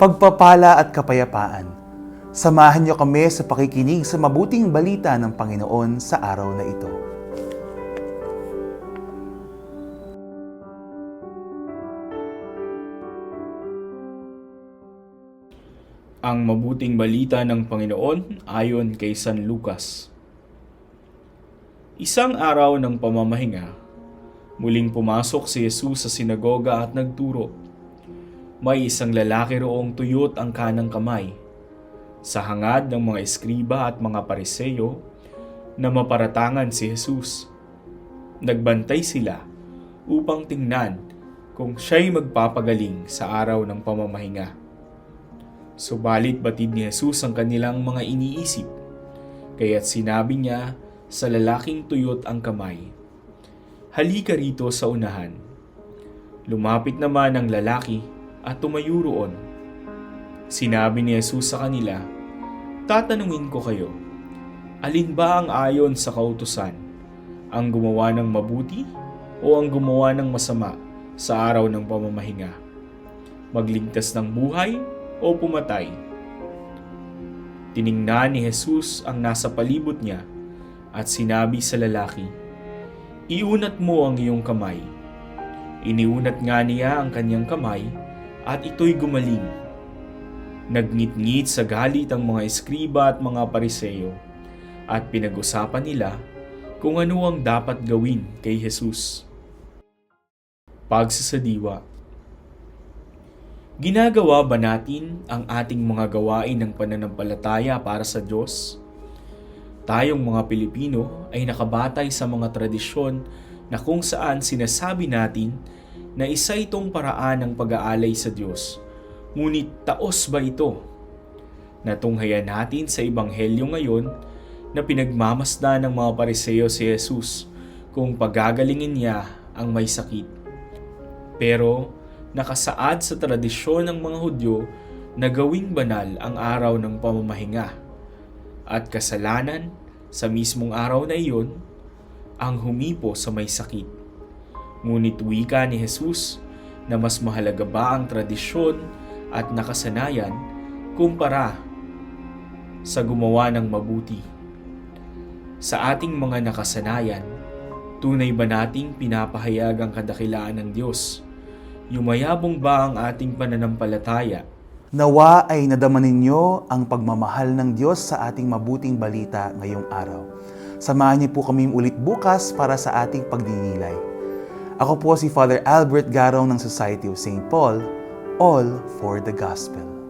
pagpapala at kapayapaan. Samahan niyo kami sa pakikinig sa mabuting balita ng Panginoon sa araw na ito. Ang mabuting balita ng Panginoon ayon kay San Lucas. Isang araw ng pamamahinga, muling pumasok si Jesus sa sinagoga at nagturo. May isang lalaki roong tuyot ang kanang kamay. Sa hangad ng mga eskriba at mga pariseyo na maparatangan si Jesus. Nagbantay sila upang tingnan kung siya'y magpapagaling sa araw ng pamamahinga. Subalit batid ni Jesus ang kanilang mga iniisip. Kaya't sinabi niya sa lalaking tuyot ang kamay, Halika rito sa unahan. Lumapit naman ang lalaki at tumayo roon. Sinabi ni Jesus sa kanila, Tatanungin ko kayo, alin ba ang ayon sa kautusan? Ang gumawa ng mabuti o ang gumawa ng masama sa araw ng pamamahinga? Magligtas ng buhay o pumatay. Tiningnan ni Jesus ang nasa palibot niya at sinabi sa lalaki, Iunat mo ang iyong kamay. Iniunat nga niya ang kanyang kamay at ito'y gumaling. Nagngit-ngit sa galit ang mga eskriba at mga pariseyo at pinag-usapan nila kung ano ang dapat gawin kay Jesus. Pagsasadiwa Ginagawa ba natin ang ating mga gawain ng pananampalataya para sa Diyos? Tayong mga Pilipino ay nakabatay sa mga tradisyon na kung saan sinasabi natin na isa itong paraan ng pag-aalay sa Diyos. Ngunit taos ba ito? Natunghayan natin sa Ebanghelyo ngayon na pinagmamasdan ng mga pariseo si Jesus kung pagagalingin niya ang may sakit. Pero nakasaad sa tradisyon ng mga Hudyo na gawing banal ang araw ng pamamahinga. At kasalanan sa mismong araw na iyon ang humipo sa may sakit. Ngunit wika ni Jesus na mas mahalaga ba ang tradisyon at nakasanayan kumpara sa gumawa ng mabuti. Sa ating mga nakasanayan, tunay ba nating pinapahayag ang kadakilaan ng Diyos? Yumayabong ba ang ating pananampalataya? Nawa ay nadama ninyo ang pagmamahal ng Diyos sa ating mabuting balita ngayong araw. Samahan niyo po kami ulit bukas para sa ating pagdinilay. Ako po si Father Albert Garong ng Society of St. Paul, all for the Gospel.